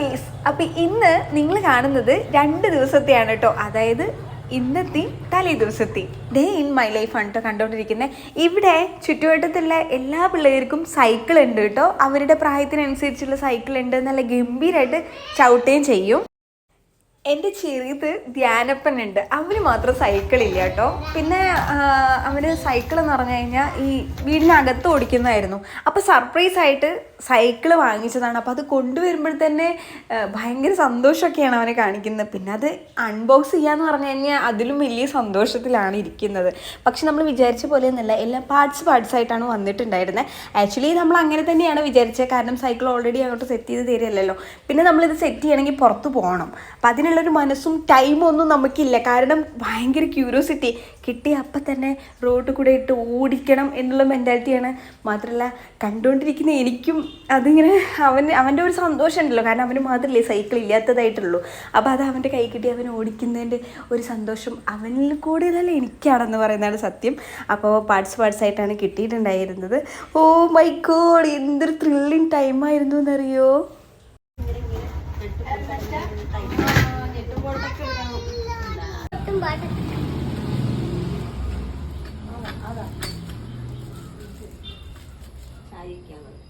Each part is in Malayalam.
ഗീസ് അപ്പം ഇന്ന് നിങ്ങൾ കാണുന്നത് രണ്ട് ദിവസത്തെയാണ് കേട്ടോ അതായത് ഇന്നത്തെ തലേ ദിവസത്തെ. ഡേ ഇൻ മൈ ലൈഫ് ആണ് കേട്ടോ കണ്ടുകൊണ്ടിരിക്കുന്നത് ഇവിടെ ചുറ്റുവട്ടത്തുള്ള എല്ലാ പിള്ളേർക്കും സൈക്കിൾ ഉണ്ട് കേട്ടോ അവരുടെ പ്രായത്തിനനുസരിച്ചുള്ള സൈക്കിൾ ഉണ്ട്. നല്ല ഗംഭീരമായിട്ട് ചവിട്ടുകയും ചെയ്യും. എന്റെ ചെറിയത് ധ്യാനപ്പനുണ്ട് അവന് മാത്രം സൈക്കിൾ ഇല്ല കേട്ടോ പിന്നെ അവന് സൈക്കിൾ എന്ന് പറഞ്ഞു കഴിഞ്ഞാൽ ഈ വീടിനകത്ത് ഓടിക്കുന്നതായിരുന്നു. അപ്പോൾ സർപ്രൈസ് ആയിട്ട് സൈക്കിൾ വാങ്ങിച്ചതാണ്. അപ്പോൾ അത് കൊണ്ടുവരുമ്പോൾ തന്നെ ഭയങ്കര സന്തോഷമൊക്കെയാണ് അവനെ കാണിക്കുന്നത്. പിന്നെ അത് അൺബോക്സ് ചെയ്യാന്ന് പറഞ്ഞു കഴിഞ്ഞാൽ അതിലും വലിയ സന്തോഷത്തിലാണ് ഇരിക്കുന്നത്. പക്ഷെ നമ്മൾ വിചാരിച്ച പോലെ ഒന്നുമല്ല എല്ലാം പാർട്സ് പാർട്സ് ആയിട്ടാണ് വന്നിട്ടുണ്ടായിരുന്നത്. ആക്ച്വലി നമ്മൾ അങ്ങനെ തന്നെയാണ് വിചാരിച്ചത്. കാരണം സൈക്കിൾ ഓൾറെഡി അങ്ങോട്ട് സെറ്റ് ചെയ്ത് തരില്ലല്ലോ പിന്നെ നമ്മളിത് സെറ്റ് ചെയ്യണമെങ്കിൽ പുറത്ത് പോകണം. അപ്പം അതിനുള്ളൊരു മനസ്സും ടൈമും ഒന്നും നമുക്കില്ല. കാരണം ഭയങ്കര ക്യൂരിയോസിറ്റി കിട്ടിയ അപ്പം തന്നെ റോഡ് കൂടെ ഇട്ട് ഓടിക്കണം എന്നുള്ള മെന്റാലിറ്റിയാണ് മാത്രമല്ല കണ്ടുകൊണ്ടിരിക്കുന്ന എനിക്കും അതിങ്ങനെ അവന് അവന്റെ ഒരു സന്തോഷം ഉണ്ടല്ലോ കാരണം അവന് മാത്രമല്ലേ സൈക്കിൾ ഇല്ലാത്തതായിട്ടുള്ളൂ. അപ്പോൾ അത് അവന്റെ കൈ കിട്ടി അവൻ ഓടിക്കുന്നതിന്റെ ഒരു സന്തോഷം അവനിൽ കൂടുതലല്ല എനിക്കാണെന്ന് പറയുന്നതാണ് സത്യം. അപ്പോൾ പാർട്സ് പാർട്സ് ആയിട്ടാണ് കിട്ടിയിട്ടുണ്ടായിരുന്നത്. ഓ മൈ ഗോഡ് എന്തൊരു ത്രില്ലിങ് ടൈമായിരുന്നു എന്നറിയോ? ഇവിടെ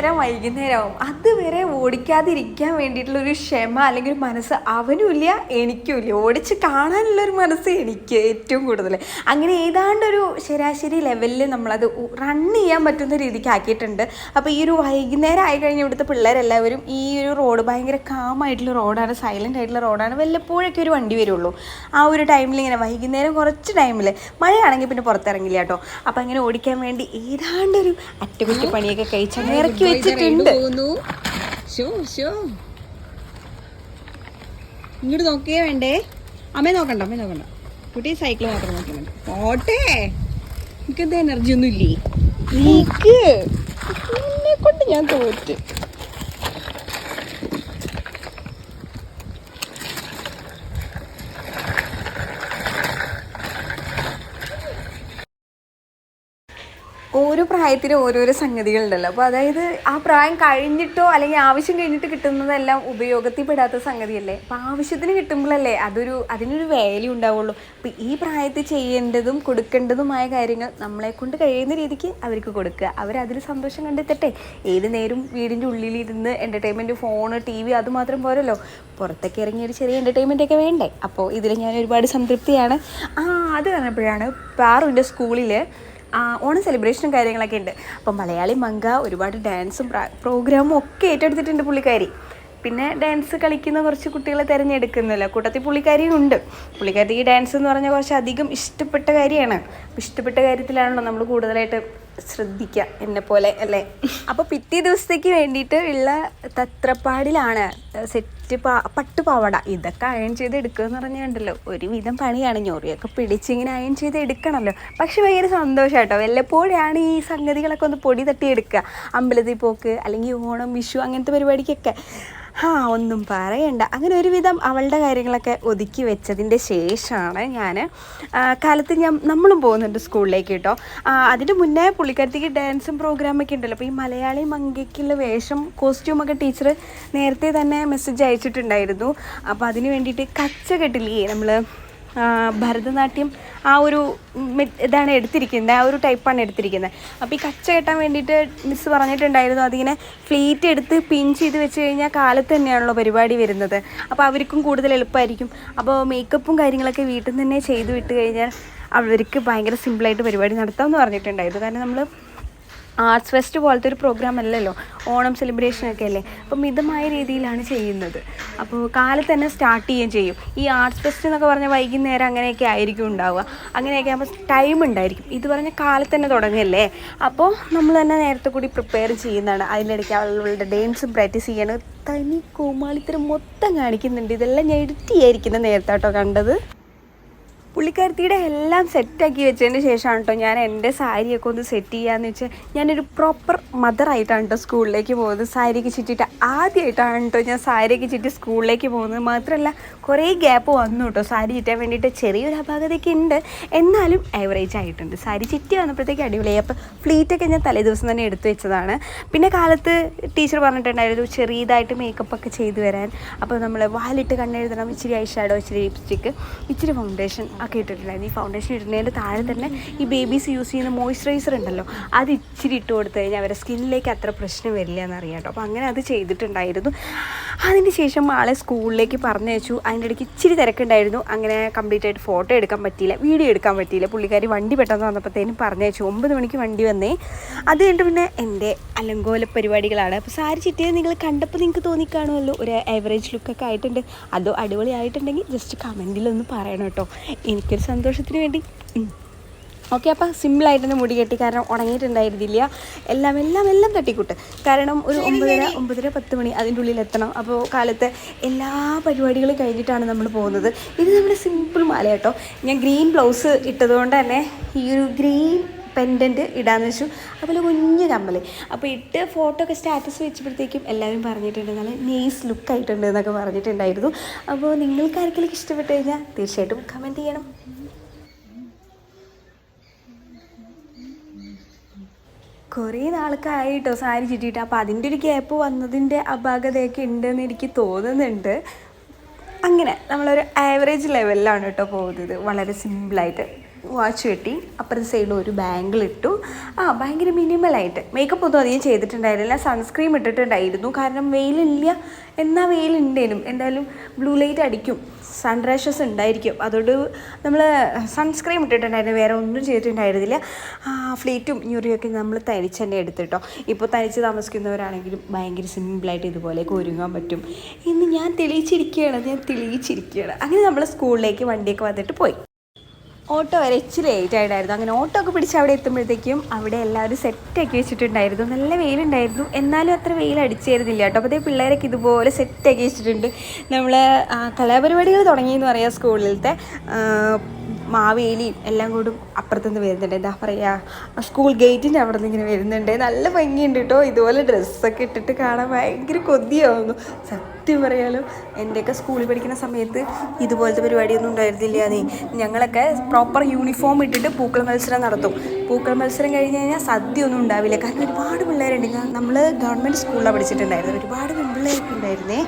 വരാൻ വൈകുന്നേരമാവും അതുവരെ ഓടിക്കാതിരിക്കാൻ വേണ്ടിയിട്ടുള്ള ഒരു ക്ഷമ അല്ലെങ്കിൽ ഒരു മനസ്സ് അവനും ഇല്ല എനിക്കും ഇല്ല ഓടിച്ച് കാണാനുള്ളൊരു മനസ്സ് എനിക്ക് ഏറ്റവും കൂടുതൽ അങ്ങനെ ഏതാണ്ടൊരു ശരാശരി ലെവലിൽ നമ്മളത് റൺ ചെയ്യാൻ പറ്റുന്ന രീതിക്ക് ആക്കിയിട്ടുണ്ട്. അപ്പോൾ ഈ ഒരു വൈകുന്നേരം ആയി കഴിഞ്ഞ ഇവിടുത്തെ പിള്ളേരെല്ലാവരും ഈ ഒരു റോഡ് ഭയങ്കര കാമായിട്ടുള്ള റോഡാണ് സൈലന്റ് ആയിട്ടുള്ള റോഡാണ്. വല്ലപ്പോഴൊക്കെ ഒരു വണ്ടി വരുള്ളൂ. ആ ഒരു ടൈമിൽ ഇങ്ങനെ വൈകുന്നേരം കുറച്ച് ടൈമിൽ മഴയാണെങ്കിൽ പിന്നെ പുറത്തിറങ്ങില്ല കേട്ടോ. അപ്പോൾ അങ്ങനെ ഓടിക്കാൻ വേണ്ടി ഏതാണ്ടൊരു അറ്റകുറ്റപ്പണിയൊക്കെ കഴിച്ച് അങ്ങനെ ഇറക്കി വെച്ചിട്ടുണ്ട്. ഷോ ഷോ ഇങ്ങോട്ട് നോക്കിയേ വേണ്ടേ? അമ്മേ നോക്കണ്ട അമ്മേ നോക്കണ്ട. കുട്ടി സൈക്കിൾ മാത്രം നോക്കുന്നുണ്ട് പോട്ടെ. എനിക്കെന്താ എനർജി ഒന്നും ഇല്ലേ നീക്ക് കൊണ്ട് ഞാൻ തോറ്റ്. ഓരോ പ്രായത്തിനും ഓരോരോ സംഗതികളുണ്ടല്ലോ. അപ്പോൾ അതായത് ആ പ്രായം കഴിഞ്ഞിട്ടോ അല്ലെങ്കിൽ ആവശ്യം കഴിഞ്ഞിട്ട് കിട്ടുന്നതെല്ലാം ഉപയോഗത്തിൽ പെടാത്ത സംഗതിയല്ലേ? അപ്പോൾ ആവശ്യത്തിന് കിട്ടുമ്പോഴല്ലേ അതൊരു അതിനൊരു വാല്യൂ ഉണ്ടാവുള്ളൂ. അപ്പോൾ ഈ പ്രായത്തിൽ ചെയ്യേണ്ടതും കൊടുക്കേണ്ടതുമായ കാര്യങ്ങൾ നമ്മളെ കൊണ്ട് കഴിയുന്ന രീതിക്ക് അവർക്ക് കൊടുക്കുക. അവരതിൽ സന്തോഷം കണ്ടെത്തട്ടെ. ഏത് നേരം വീടിന്റെ ഉള്ളിലിരുന്ന് എന്റർടൈൻമെന്റ് ഫോൺ ടി വി അതുമാത്രം പോരല്ലോ. പുറത്തേക്ക് ഇറങ്ങിയ ഒരു ചെറിയ എന്റർടൈൻമെന്റ് ഒക്കെ വേണ്ടേ? അപ്പോൾ ഇതിൽ ഞാൻ ഒരുപാട് സംതൃപ്തിയാണ്. ആ അത് പറഞ്ഞപ്പോഴാണ് പാറുവിന്റെ സ്കൂളിൽ ഓണം സെലിബ്രേഷനും കാര്യങ്ങളൊക്കെ ഉണ്ട്. അപ്പം മലയാളി മങ്ക ഒരുപാട് ഡാൻസും പ്രോഗ്രാമും ഒക്കെ ഏറ്റെടുത്തിട്ടുണ്ട് പുള്ളിക്കാരി. പിന്നെ ഡാൻസ് കളിക്കുന്ന കുറച്ച് കുട്ടികളെ തിരഞ്ഞെടുക്കുന്നില്ല. കൂട്ടത്തിൽ പുള്ളിക്കാരിയും ഉണ്ട്. പുള്ളിക്കാരിക്ക് ഡാൻസ് എന്ന് പറഞ്ഞാൽ കുറച്ച് അധികം ഇഷ്ടപ്പെട്ട കാര്യമാണ്. ഇഷ്ടപ്പെട്ട കാര്യത്തിലാണല്ലോ നമ്മൾ കൂടുതലായിട്ട് ശ്രദ്ധിക്കുക എന്നെ പോലെ അല്ലേ? അപ്പോൾ പിറ്റേ ദിവസത്തേക്ക് വേണ്ടിയിട്ട് ഉള്ള തത്രപ്പാടിലാണ് സെറ്റ് പാ പട്ടുപാവാട. ഇതൊക്കെ അയൺ ചെയ്ത് എടുക്കുക എന്ന് പറഞ്ഞുണ്ടല്ലോ ഒരുവിധം പണിയാണ്. ഞൊറിയൊക്കെ പിടിച്ചിങ്ങനെ അയൺ ചെയ്ത് എടുക്കണമല്ലോ പക്ഷെ ഭയങ്കര സന്തോഷം കേട്ടോ വല്ലപ്പോഴാണ് ഈ സംഗതികളൊക്കെ ഒന്ന് പൊടി തട്ടി എടുക്കുക. അമ്പലത്തിൽ പോക്ക് അല്ലെങ്കിൽ ഓണം വിഷു അങ്ങനത്തെ പരിപാടിക്കൊക്കെ. ആ ഒന്നും പറയണ്ട. അങ്ങനെ ഒരുവിധം അവളുടെ കാര്യങ്ങളൊക്കെ ഒതുക്കി വെച്ചതിന്റെ ശേഷമാണ് ഞാൻ കാലത്ത് ഞാൻ നമ്മളും പോകുന്നുണ്ട് സ്കൂളിലേക്ക് കേട്ടോ അതിന് മുന്നേ പുള്ളിക്കാരത്തേക്ക് ഡാൻസും പ്രോഗ്രാമൊക്കെ ഉണ്ടല്ലോ. അപ്പോൾ ഈ മലയാളി മങ്കയ്ക്കുള്ള വേഷം കോസ്റ്റ്യൂമൊക്കെ ടീച്ചർ നേരത്തെ തന്നെ മെസ്സേജ് അയച്ചിട്ടുണ്ടായിരുന്നു. അപ്പോൾ അതിന് വേണ്ടിയിട്ട് കച്ച കെട്ടില്ലേ നമ്മൾ ഭരതനാട്യം ആ ഒരു ഇതാണ് എടുത്തിരിക്കുന്നത്. ആ ഒരു ടൈപ്പാണ് എടുത്തിരിക്കുന്നത്. അപ്പോൾ ഈ കച്ച കെട്ടാൻ വേണ്ടിയിട്ട് മിസ്സ് പറഞ്ഞിട്ടുണ്ടായിരുന്നു. അതിങ്ങനെ ഫ്ലീറ്റ് എടുത്ത് പിൻ ചെയ്ത് വെച്ച് കഴിഞ്ഞാൽ കാലത്ത് തന്നെയാണല്ലോ പരിപാടി വരുന്നത്. അപ്പോൾ അവർക്കും കൂടുതൽ എളുപ്പമായിരിക്കും. അപ്പോൾ മേക്കപ്പും കാര്യങ്ങളൊക്കെ വീട്ടിൽ നിന്ന് തന്നെ ചെയ്ത് വിട്ട് കഴിഞ്ഞാൽ അവർക്ക് ഭയങ്കര സിമ്പിളായിട്ട് പരിപാടി നടത്താമെന്ന് പറഞ്ഞിട്ടുണ്ടായിരുന്നു. കാരണം നമ്മൾ ആർട്സ് ഫെസ്റ്റ് പോലത്തെ ഒരു പ്രോഗ്രാം അല്ലല്ലോ? ഓണം സെലിബ്രേഷൻ സെലിബ്രേഷനൊക്കെ അല്ലേ? അപ്പോൾ മിതമായ രീതിയിലാണ് ചെയ്യുന്നത്. അപ്പോൾ കാലത്ത് തന്നെ സ്റ്റാർട്ട് ചെയ്യുകയും ചെയ്യും. ഈ ആർട്സ് ഫെസ്റ്റ് എന്നൊക്കെ പറഞ്ഞാൽ വൈകുന്നേരം അങ്ങനെയൊക്കെ ആയിരിക്കും ഉണ്ടാവുക. അങ്ങനെയൊക്കെ ആകുമ്പോൾ ടൈം ഉണ്ടായിരിക്കും. ഇത് പറഞ്ഞാൽ കാലത്ത് തന്നെ തുടങ്ങല്ലേ? അപ്പോൾ നമ്മൾ തന്നെ നേരത്തെ കൂടി പ്രിപ്പയർ ചെയ്യുന്നതാണ്. അതിനിടയ്ക്ക് അവളുടെ ഡാൻസും പ്രാക്ടീസ് ചെയ്യാണ്. തനി കോമാളിത്തരം മൊത്തം കാണിക്കുന്നുണ്ട്. ഇതെല്ലാം ഞാൻ എഡിറ്റ് നേരത്തെ കേട്ടോ കണ്ടത്. പുള്ളിക്കാരത്തിയുടെ എല്ലാം സെറ്റാക്കി വെച്ചതിന് ശേഷമാണ് കേട്ടോ ഞാൻ എന്റെ സാരിയൊക്കെ ഒന്ന് സെറ്റ് ചെയ്യാന്ന് വെച്ചാൽ ഞാനൊരു പ്രോപ്പർ മദറായിട്ടാണ് കേട്ടോ സ്കൂളിലേക്ക് പോകുന്നത്. സാരിയൊക്കെ ചുറ്റിയിട്ട് ആദ്യമായിട്ടാണ് കേട്ടോ ഞാൻ സാരിയൊക്കെ ചുറ്റി സ്കൂളിലേക്ക് പോകുന്നത്. മാത്രമല്ല കുറേ ഗ്യാപ്പ് വന്നു കേട്ടോ. സാരി ചുറ്റാൻ വേണ്ടിയിട്ട് ചെറിയൊരു അപാകതയൊക്കെ ഉണ്ട്. എന്നാലും ആവറേജ് ആയിട്ടുണ്ട്. സാരി ചുറ്റി വന്നപ്പോഴത്തേക്ക് അടിപൊളിയായി അപ്പോൾ ഫ്ലീറ്റൊക്കെ ഞാൻ തലേ ദിവസം തന്നെ എടുത്തു വെച്ചതാണ്. പിന്നെ കാലത്ത് ടീച്ചർ പറഞ്ഞിട്ടുണ്ടായിരുന്നു ചെറിയതായിട്ട് മേക്കപ്പ് ഒക്കെ ചെയ്തു വരാൻ അപ്പോൾ നമ്മൾ വാലിട്ട് കണ്ണെഴുതണം. ഇച്ചിരി ഐ ഷാഡോ ഇച്ചിരി ലിപ്സ്റ്റിക്ക് ഇച്ചിരി ഫൗണ്ടേഷൻ ഒക്കെ ഇട്ടിട്ടുണ്ടായിരുന്നു ഈ ഫൗണ്ടേഷൻ ഇടുന്നതിന്റെ താഴെ തന്നെ ഈ ബേബീസ് യൂസ് ചെയ്യുന്ന മോയ്സ്ചറൈസർ ഉണ്ടല്ലോ അത് ഇച്ചിരി ഇട്ട് കൊടുത്തു കഴിഞ്ഞാൽ അവരുടെ സ്കിന്നിലേക്ക് അത്ര പ്രശ്നം വരില്ല എന്നറിയാം കേട്ടോ. അപ്പോൾ അങ്ങനെ അത് ചെയ്തിട്ടുണ്ടായിരുന്നു. അതിന് ശേഷം ആളെ സ്കൂളിലേക്ക് പറഞ്ഞു വെച്ചു അതിന്റെ ഇടയ്ക്ക് ഇച്ചിരി തിരക്കുണ്ടായിരുന്നു. അങ്ങനെ കംപ്ലീറ്റ് ആയിട്ട് ഫോട്ടോ എടുക്കാൻ പറ്റിയില്ല വീഡിയോ എടുക്കാൻ പറ്റിയില്ല. പുള്ളിക്കാരി വണ്ടി പെട്ടെന്ന് വന്നപ്പോഴത്തേനും പറഞ്ഞു വെച്ചു ഒമ്പത് മണിക്ക് വണ്ടി വന്നേ. അത് കഴിഞ്ഞിട്ട് പിന്നെ എന്റെ അലങ്കോല പരിപാടികളാണ്. അപ്പോൾ സാരി ചിറ്റിയത് നിങ്ങൾ കണ്ടപ്പോൾ നിങ്ങൾക്ക് തോന്നിക്കാണുമല്ലോ. ഒരു ആവറേജ് ലുക്കൊക്കെ ആയിട്ടുണ്ട്. അതോ അടിപൊളി ആയിട്ടുണ്ടെങ്കിൽ ജസ്റ്റ് കമന്റിലൊന്ന് പറയണം കേട്ടോ. എനിക്കൊരു സന്തോഷത്തിന് വേണ്ടി. ഓക്കെ അപ്പോൾ സിമ്പിളായിട്ട് തന്നെ മുടി കെട്ടി. കാരണം ഉണങ്ങിയിട്ടുണ്ടായിരുന്നില്ല. എല്ലാം എല്ലാം എല്ലാം തട്ടിക്കൂട്ട്. കാരണം ഒരു ഒമ്പതര ഒമ്പതര പത്ത് മണി അതിന്റെ ഉള്ളിൽ എത്തണം. അപ്പോൾ കാലത്തെ എല്ലാ പരിപാടികളും കഴിഞ്ഞിട്ടാണ് നമ്മൾ പോകുന്നത്. ഇത് നമ്മുടെ സിമ്പിൾ മാല കേട്ടോ. ഞാൻ ഗ്രീൻ ബ്ലൗസ് ഇട്ടതുകൊണ്ട് തന്നെ ഈ ഒരു ഗ്രീൻ പെൻഡന്റ് ഇടാന്ന് വെച്ചു. അതുപോലെ കുഞ്ഞു കമ്മൽ അപ്പോൾ ഇട്ട് ഫോട്ടോ ഒക്കെ സ്റ്റാറ്റസ് വെച്ചപ്പോഴത്തേക്കും എല്ലാവരും പറഞ്ഞിട്ടുണ്ട് നല്ല നെയ്സ് ലുക്കായിട്ടുണ്ട് എന്നൊക്കെ പറഞ്ഞിട്ടുണ്ടായിരുന്നു. അപ്പോൾ നിങ്ങൾക്ക് ആർക്കെങ്കിലും ഇഷ്ടപ്പെട്ട് കഴിഞ്ഞാൽ തീർച്ചയായിട്ടും കമന്റ് ചെയ്യണം. കുറേ നാൾക്കായിട്ടോ സാരി ചുറ്റിയിട്ട്. അപ്പോൾ അതിന്റെ ഒരു ഗ്യാപ്പ് വന്നതിന്റെ അപാകതയൊക്കെ ഉണ്ടെന്ന് എനിക്ക് തോന്നുന്നുണ്ട്. അങ്ങനെ നമ്മളൊരു ആവറേജ് ലെവലിലാണ് കേട്ടോ പോകുന്നത് വളരെ സിമ്പിളായിട്ട് വാച്ച് കെട്ടി അപ്പുറത്തെ സൈഡിൽ ഒരു ബാംഗിൾ ഇട്ടു. ആ ഭയങ്കര മിനിമലായിട്ട് മേക്കപ്പ് ഒന്നും അധികം ചെയ്തിട്ടുണ്ടായിരുന്നില്ല. സൺസ്ക്രീം ഇട്ടിട്ടുണ്ടായിരുന്നു. കാരണം വെയിലില്ല. എന്നാൽ വെയിലുണ്ടേനും. എന്തായാലും ബ്ലൂ ലൈറ്റ് അടിക്കും. സൺ റാഷസ് ഉണ്ടായിരിക്കും. അതുകൊണ്ട് നമ്മൾ സൺസ്ക്രീം ഇട്ടിട്ടുണ്ടായിരുന്നു. വേറെ ഒന്നും ചെയ്തിട്ടുണ്ടായിരുന്നില്ല. ഫ്ലീറ്റും ന്യൂറിയൊക്കെ നമ്മൾ തനിച്ച് തന്നെ എടുത്തിട്ടോ ഇപ്പോൾ തനിച്ച് താമസിക്കുന്നവരാണെങ്കിലും ഭയങ്കര സിമ്പിളായിട്ട് ഇതുപോലെയൊക്കെ ഒരുങ്ങാൻ പറ്റും. ഇന്ന് ഞാൻ തെളിയിച്ചിരിക്കുകയാണ് ഞാൻ തെളിയിച്ചിരിക്കുകയാണ് അങ്ങനെ നമ്മൾ സ്കൂളിലേക്ക് വണ്ടിയൊക്കെ വന്നിട്ട് പോയി. ഓട്ടോ വരെ ഇച്ചിരി ലേറ്റ് ആയിട്ടായിരുന്നു. അങ്ങനെ ഓട്ടോ ഒക്കെ പിടിച്ച് അവിടെ എത്തുമ്പോഴത്തേക്കും അവിടെ എല്ലാവരും സെറ്റാക്കി വെച്ചിട്ടുണ്ടായിരുന്നു. നല്ല വെയിലുണ്ടായിരുന്നു. എന്നാലും അത്ര വെയിൽ അടിച്ചായിരുന്നില്ല കേട്ടോ. അപ്പോൾ പിള്ളേരൊക്കെ ഇതുപോലെ സെറ്റാക്കി വെച്ചിട്ടുണ്ട്. നമ്മൾ കലാപരിപാടികൾ തുടങ്ങിയെന്ന് പറയാം സ്കൂളിലത്തെ. മാവേലിയും എല്ലാം കൂടും അപ്പുറത്തുനിന്ന് വരുന്നുണ്ട്. എന്താ പറയുക സ്കൂൾ ഗേറ്റിന്റെ അവിടെ നിന്ന് ഇങ്ങനെ വരുന്നുണ്ട്. നല്ല ഭംഗിയുണ്ട് കേട്ടോ ഇതുപോലെ ഡ്രസ്സൊക്കെ ഇട്ടിട്ട് കാണാൻ ഭയങ്കര കൊതിയാവുന്നു. സത്യം പറയാലോ എന്റെയൊക്കെ സ്കൂളിൽ പഠിക്കുന്ന സമയത്ത് ഇതുപോലത്തെ പരിപാടിയൊന്നും ഉണ്ടായിരുന്നില്ല നീ ഞങ്ങളൊക്കെ പ്രോപ്പർ യൂണിഫോം ഇട്ടിട്ട് പൂക്കൾ മത്സരം നടത്തും. പൂക്കൾ മത്സരം കഴിഞ്ഞ് കഴിഞ്ഞാൽ സദ്യ ഒന്നും ഉണ്ടാവില്ല. കാരണം ഒരുപാട് പിള്ളേരുണ്ട്. നമ്മൾ ഗവൺമെന്റ് സ്കൂളിലാണ് പഠിച്ചിട്ടുണ്ടായിരുന്നത്. ഒരുപാട് പെൺപിള്ളേരൊക്കെ ഉണ്ടായിരുന്നേ.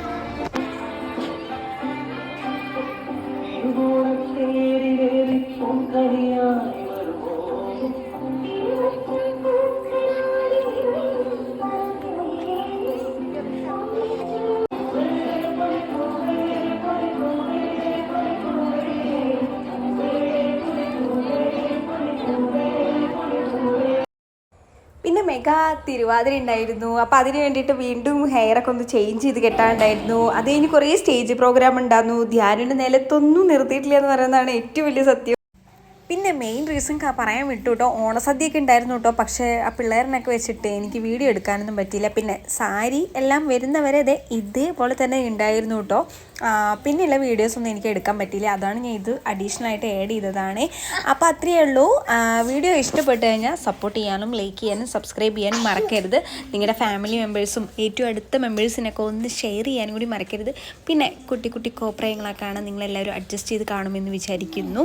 പിന്നെ മെഗാ തിരുവാതിര ഉണ്ടായിരുന്നു. അപ്പോൾ അതിന് വേണ്ടിയിട്ട് വീണ്ടും ഹെയറൊക്കെ ഒന്ന് ചേഞ്ച് ചെയ്ത് കെട്ടാനുണ്ടായിരുന്നു. അത് കഴിഞ്ഞ് കുറേ സ്റ്റേജ് പ്രോഗ്രാം ഉണ്ടായിരുന്നു. ധ്യാനിന്റെ നിലത്തൊന്നും നിർത്തിയിട്ടില്ല എന്ന് പറയുന്നതാണ് ഏറ്റവും വലിയ സത്യം. പിന്നെ മെയിൻ റീസൺ പറയാൻ വിട്ടു കേട്ടോ ഓണസദ്യയൊക്കെ ഉണ്ടായിരുന്നു കേട്ടോ പക്ഷേ ആ പിള്ളേരിനൊക്കെ വെച്ചിട്ട് എനിക്ക് വീഡിയോ എടുക്കാനൊന്നും പറ്റിയില്ല. പിന്നെ സാരി എല്ലാം വരുന്നവരെ അതെ ഇതേപോലെ തന്നെ ഉണ്ടായിരുന്നു കേട്ടോ പിന്നെയുള്ള വീഡിയോസ് ഒന്നും എനിക്ക് എടുക്കാൻ പറ്റിയില്ല. അതാണ് ഞാൻ ഇത് അഡീഷണൽ ആയിട്ട് ആഡ് ചെയ്തതാണ്. അപ്പോൾ അത്രയേ ഉള്ളൂ. വീഡിയോ ഇഷ്ടപ്പെട്ട് കഴിഞ്ഞാൽ സപ്പോർട്ട് ചെയ്യാനും ലൈക്ക് ചെയ്യാനും സബ്സ്ക്രൈബ് ചെയ്യാനും മറക്കരുത്. നിങ്ങളുടെ ഫാമിലി മെമ്പേഴ്സും ഏറ്റവും അടുത്ത മെമ്പേഴ്സിനൊക്കെ ഒന്ന് ഷെയർ ചെയ്യാനും കൂടി മറക്കരുത്. പിന്നെ കുട്ടി കുട്ടി കോപ്രയങ്ങളൊക്കെയാണ് നിങ്ങളെല്ലാവരും അഡ്ജസ്റ്റ് ചെയ്ത് കാണുമെന്ന് വിചാരിക്കുന്നു.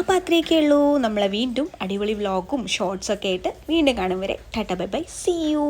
അപ്പോൾ അത്രയൊക്കെ ഉള്ളൂ നമ്മളെ വീണ്ടും അടിപൊളി വ്ളോഗും ഷോർട്സൊക്കെ ആയിട്ട് വീണ്ടും കാണും വരെ. Tata bye bye. See you